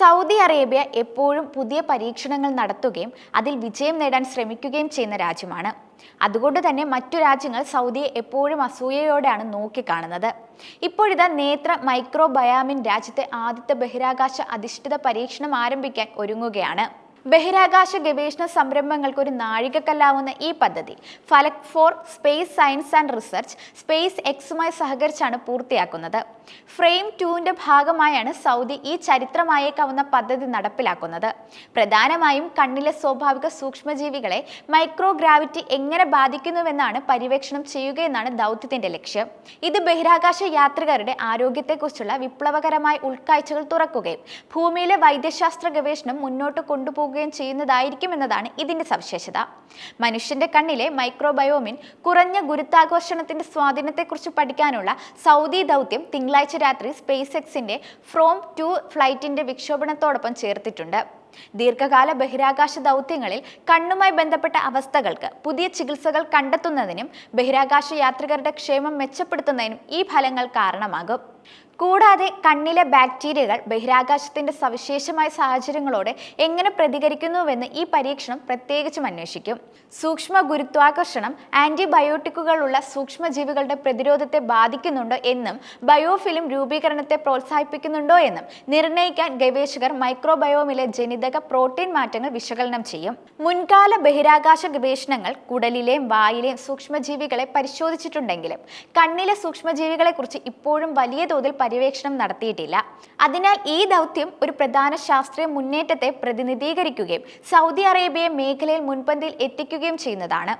Saudi Arabia എപ്പോഴും പുതിയ പരീക്ഷണങ്ങൾ നടത്തുകയും അതിൽ വിജയം നേടാൻ ശ്രമിക്കുകയും ചെയ്യുന്ന രാജ്യമാണ്. അതുകൊണ്ട് തന്നെ മറ്റു രാജ്യങ്ങൾ സൗദിയെ എപ്പോഴും അസൂയയോടെയാണ് നോക്കിക്കാണുന്നത്. ഇപ്പോഴിതാ നേത്ര മൈക്രോബയാമിൻ രാജ്യത്തെ ആദ്യത്തെ ബഹിരാകാശ അധിഷ്ഠിത പരീക്ഷണം ആരംഭിക്കാൻ ഒരുങ്ങുകയാണ്. ബഹിരാകാശ ഗവേഷണ സംരംഭങ്ങൾക്ക് ഒരു നാഴികക്കല്ലാവുന്ന ഈ പദ്ധതി ഫലക് for space science and research space എക്സുമായി സഹകരിച്ചാണ് പൂർത്തിയാക്കുന്നത്. ഫ്രെയിം ടുവിന്റെ ഭാഗമായാണ് സൗദി ഈ ചരിത്രമായേക്കാവുന്ന പദ്ധതി നടപ്പിലാക്കുന്നത്. പ്രധാനമായും കണ്ണിലെ സ്വാഭാവിക സൂക്ഷ്മജീവികളെ മൈക്രോഗ്രാവിറ്റി എങ്ങനെ ബാധിക്കുന്നുവെന്നാണ് പര്യവേക്ഷണം ചെയ്യുകയെന്നാണ് ദൗത്യത്തിന്റെ ലക്ഷ്യം. ഇത് ബഹിരാകാശ യാത്രികരുടെ ആരോഗ്യത്തെക്കുറിച്ചുള്ള വിപ്ലവകരമായ ഉൾക്കാഴ്ചകൾ തുറക്കുകയും ഭൂമിയിലെ വൈദ്യശാസ്ത്ര ഗവേഷണം മുന്നോട്ട് കൊണ്ടുപോകുകയും ചെയ്യുന്നതായിരിക്കും എന്നതാണ് ഇതിന്റെ സവിശേഷത. മനുഷ്യന്റെ കണ്ണിലെ മൈക്രോബയോമിൻ കുറഞ്ഞ ഗുരുത്വാകർഷണത്തിന്റെ സ്വാധീനത്തെക്കുറിച്ച് പഠിക്കാനുള്ള സൗദി ദൗത്യം തിങ്കളാഴ്ച രാത്രി സ്പേസ് എക്സിന്റെ ഫ്രോം ടു ഫ്ലൈറ്റിന്റെ വിക്ഷോഭണത്തോടൊപ്പം ചേർത്തിട്ടുണ്ട്. ദീർഘകാല ബഹിരാകാശ ദൗത്യങ്ങളിൽ കണ്ണുമായി ബന്ധപ്പെട്ട അവസ്ഥകൾക്ക് പുതിയ ചികിത്സകൾ കണ്ടെത്തുന്നതിനും ബഹിരാകാശ യാത്രികരുടെ ക്ഷേമം മെച്ചപ്പെടുത്തുന്നതിനും ഈ ഫലങ്ങൾ കാരണമാകും. കൂടാതെ കണ്ണിലെ ബാക്ടീരിയകൾ ബഹിരാകാശത്തിന്റെ സവിശേഷമായ സാഹചര്യങ്ങളോട് എങ്ങനെ പ്രതികരിക്കുന്നുവെന്ന് ഈ പരീക്ഷണം പ്രത്യേകിച്ചും അന്വേഷിക്കും. സൂക്ഷ്മ ഗുരുത്വാകർഷണം ആന്റിബയോട്ടിക്കുകളുള്ള സൂക്ഷ്മജീവികളുടെ പ്രതിരോധത്തെ ബാധിക്കുന്നുണ്ടോ എന്നും ബയോഫിലിം രൂപീകരണത്തെ പ്രോത്സാഹിപ്പിക്കുന്നുണ്ടോ എന്നും നിർണയിക്കാൻ ഗവേഷകർ മൈക്രോബയോമിലെ ജനിതക പ്രോട്ടീൻ മാറ്റങ്ങൾ വിശകലനം ചെയ്യും. മുൻകാല ബഹിരാകാശ ഗവേഷണങ്ങൾ കുടലിലെയും വായിലെയും സൂക്ഷ്മജീവികളെ പരിശോധിച്ചിട്ടുണ്ടെങ്കിലും കണ്ണിലെ സൂക്ഷ്മജീവികളെക്കുറിച്ച് ഇപ്പോഴും വലിയ തോതിൽ പര്യവേക്ഷണം നടത്തിയിട്ടില്ല. അതിനാൽ ഈ ദൗത്യം ഒരു പ്രധാന ശാസ്ത്രീയ മുന്നേറ്റത്തെ പ്രതിനിധീകരിക്കുകയും സൗദി അറേബ്യയെ മേഖലയിൽ മുൻപന്തിയിൽ എത്തിക്കുകയും ചെയ്യുന്നതാണ്.